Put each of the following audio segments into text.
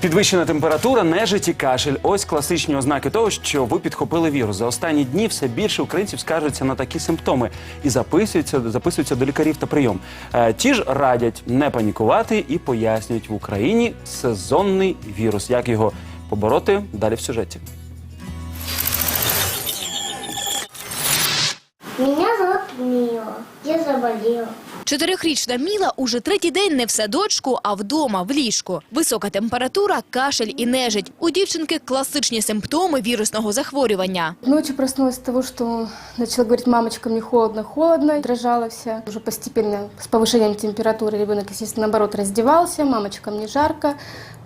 Підвищена температура, нежить і кашель. Ось класичні ознаки того, що ви підхопили вірус. За останні дні все більше українців скаржаться на такі симптоми і записуються, записуються до лікарів та прийом. Е, Ті ж радять не панікувати і пояснюють в Україні сезонний вірус. Як його побороти? Далі в сюжеті. Меня Я заболела. Чотирьохрічна Міла уже третій день не в садочку, а вдома, в ліжку. Висока температура, кашель і нежить. У дівчинки класичні симптоми вірусного захворювання. Ночью проснулась от того, что начала говорить, мамочка, мне холодно, холодно, дрожала вся. Уже постепенно с повышением температуры ребенок, естественно, наоборот, раздевался, мамочка, мне жарко.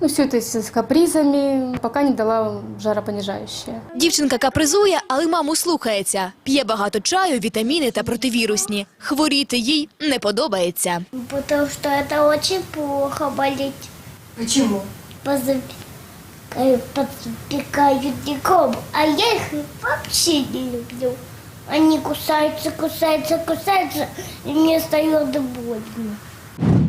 Ну, все это с капризами, пока не дала жаропонижающее. Дівчинка капризує, але маму слухається. П'є багато чаю, вітаміни та противірусні. Хворіти їй не подобається. Потому что это очень плохо болить. А чому? подпекают никому. А я их вообще не люблю. Они кусаются, кусаются, кусаются, и мне стает больно.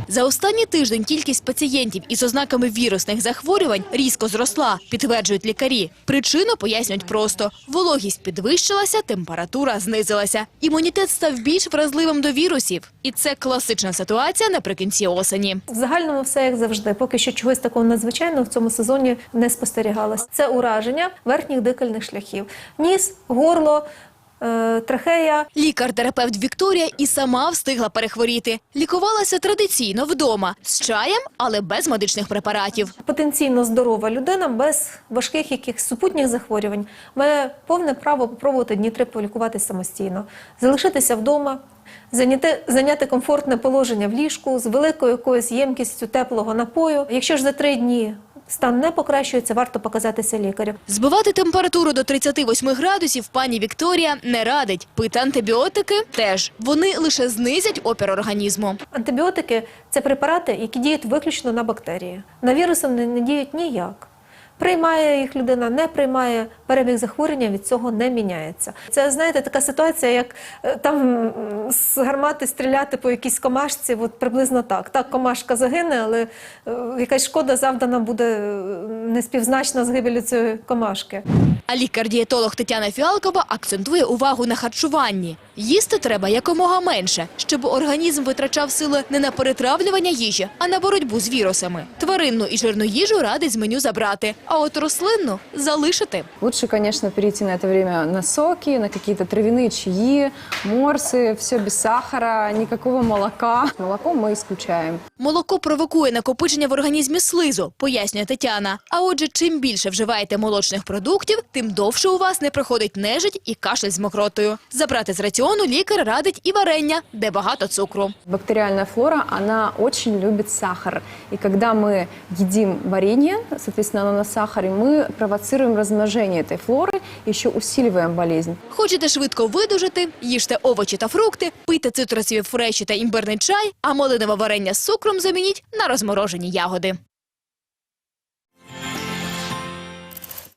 За останній тиждень кількість пацієнтів із ознаками вірусних захворювань різко зросла, підтверджують лікарі. Причину пояснюють просто – вологість підвищилася, температура знизилася. Імунітет став більш вразливим до вірусів. І це класична ситуація наприкінці осені. В загальному все як завжди. Поки що чогось такого надзвичайного в цьому сезоні не спостерігалось. Це ураження верхніх дихальних шляхів: ніс, горло, трахея. Лікар-терапевт Вікторія і сама встигла перехворіти. Лікувалася традиційно вдома, з чаєм, але без медичних препаратів. Потенційно здорова людина без важких якихось супутніх захворювань має повне право попробувати дні три полікуватися самостійно, залишитися вдома, зайняти, зайняти комфортне положення в ліжку з великою якоюсь ємкістю теплого напою. Якщо ж за три дні стан не покращується, варто показатися лікарю. Збивати температуру до 38 градусів пані Вікторія не радить. Пити антибіотики теж. Вони лише знизять опір організму. Антибіотики це препарати, які діють виключно на бактерії. На віруси не діють ніяк. Приймає їх людина, не приймає, перебіг захворювання від цього не міняється. Це, знаєте, така ситуація, як е, там з гармати стріляти по якійсь комашці, от приблизно так. Так, комашка загине, але е, якась шкода завдана буде е, неспівзначна з гибелю цієї комашки. А лікар-дієтолог Тетяна Фіалкова акцентує увагу на харчуванні. Їсти треба якомога менше, щоб організм витрачав сили не на перетравлювання їжі, а на боротьбу з вірусами. Тваринну і жирну їжу радить з меню забрати, а от рослинну залишити. Лучше, конечно, перейти на это время на соки, на какие-то травяные чаи, морсы, все без сахара, никакого молока. Молоко мы исключаем. Молоко провокує накопичення в організмі слизу, пояснює Тетяна. А отже, чим більше вживаєте молочних продуктів, тим довше у вас не проходить нежить і кашель з мокротою. Забрати з раціону лікар радить і варення, де багато цукру. Бактериальная флора, она очень любит сахар. И когда мы едим варенье, соответственно, оно на сахаре, мы провоцируем размножение этой флоры, еще усиливаем болезнь. Хочете швидко видужити? Їжте овочі та фрукти, пийте цитрусові фреші та імбирний чай, а малинове варення з цукром замініть на розморожені ягоди.